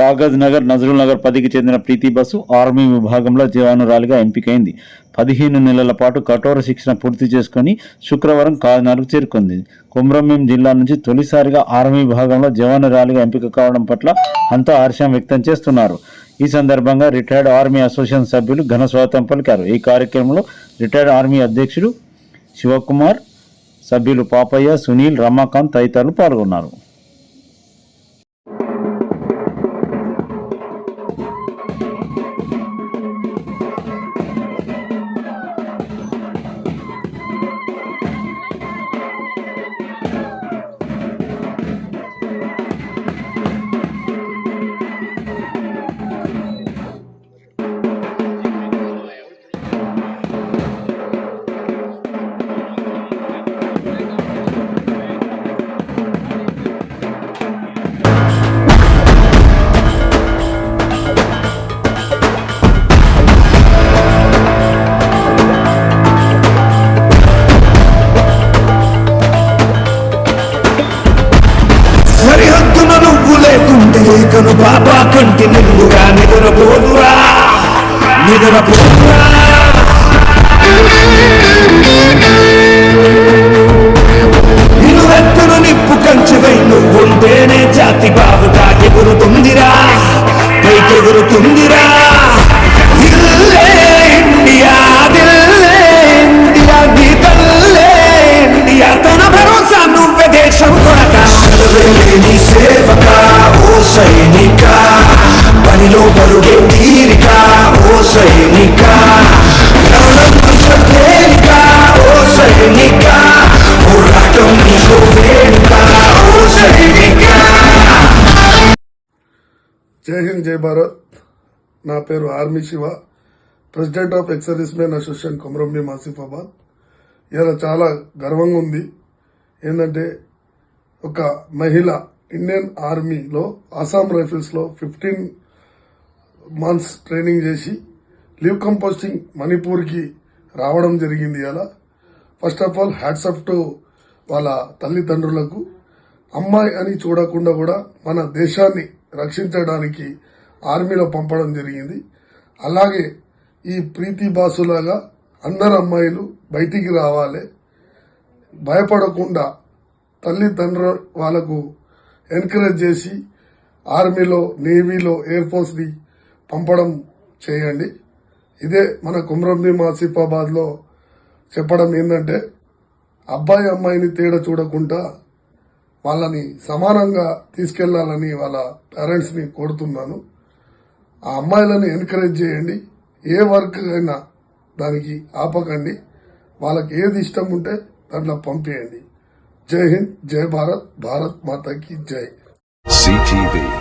కాగజ్ నగర్ నజరుల్ నగర్ పదికి చెందిన ప్రీతి bus army విభాగంలో జవానురాలిగా ఎంపికైంది. పదిహేను నెలల పాటు కఠోర శిక్షణ పూర్తి చేసుకుని శుక్రవారం కాకినాడకు చేరుకుంది. కుమ్రంభీం జిల్లా నుంచి తొలిసారిగా ఆర్మీ విభాగంలో జవానురాలిగా ఎంపిక కావడం పట్ల అంతా హర్షం వ్యక్తం చేస్తున్నారు. ఈ సందర్భంగా రిటైర్డ్ ఆర్మీ అసోసియేషన్ సభ్యులు ఘన స్వాగతం పలికారు. ఈ కార్యక్రమంలో రిటైర్డ్ ఆర్మీ అధ్యక్షుడు శివకుమార్ సభ్యులు పాపయ్య సునీల్ రమాకాంత్ తదితరులు పాల్గొన్నారు. Pura, Nigga the Pura. జై హింద్ జై భారత్. నా పేరు army Shiva. President of ex men association Komarambi Asifabad. ఇలా చాలా గర్వంగా ఉంది. ఏంటంటే ఒక మహిళ ఇండియన్ ఆర్మీలో అస్సాం రైఫిల్స్లో ఫిఫ్టీన్ మంత్స్ ట్రైనింగ్ చేసి లీవ్ కంపోస్టింగ్ మణిపూర్కి రావడం జరిగింది అలా first of all hats off to వాళ్ళ తల్లిదండ్రులకు. అమ్మాయి అని చూడకుండా కూడా మన దేశాన్ని రక్షించడానికి ఆర్మీలో పంపడం జరిగింది. అలాగే ఈ ప్రీతి బాసులాగా అందరు అమ్మాయిలు బయటికి రావాలి. భయపడకుండా తల్లిదండ్రుల వాళ్ళకు ఎంకరేజ్ చేసి ఆర్మీలో నేవీలో ఎయిర్ ఫోర్స్ని పంపడం చేయండి. ఇదే మన కుమ్రంభీం ఆసిఫాబాద్లో చెప్పడం ఏంటంటే అబ్బాయి అమ్మాయిని తేడా చూడకుండా వాళ్ళని సమానంగా తీసుకెళ్ళాలని వాళ్ళ పేరెంట్స్ని కోరుతున్నాను. ఆ అమ్మాయిలను ఎన్కరేజ్ చేయండి. ఏ వర్క్ అయినా దానికి ఆపకండి. వాళ్ళకి ఏది ఇష్టం ఉంటే దాంట్లో పంపేయండి. జై హింద్ జై భారత్ భారత్ మాతాకి జై. సిటీవీ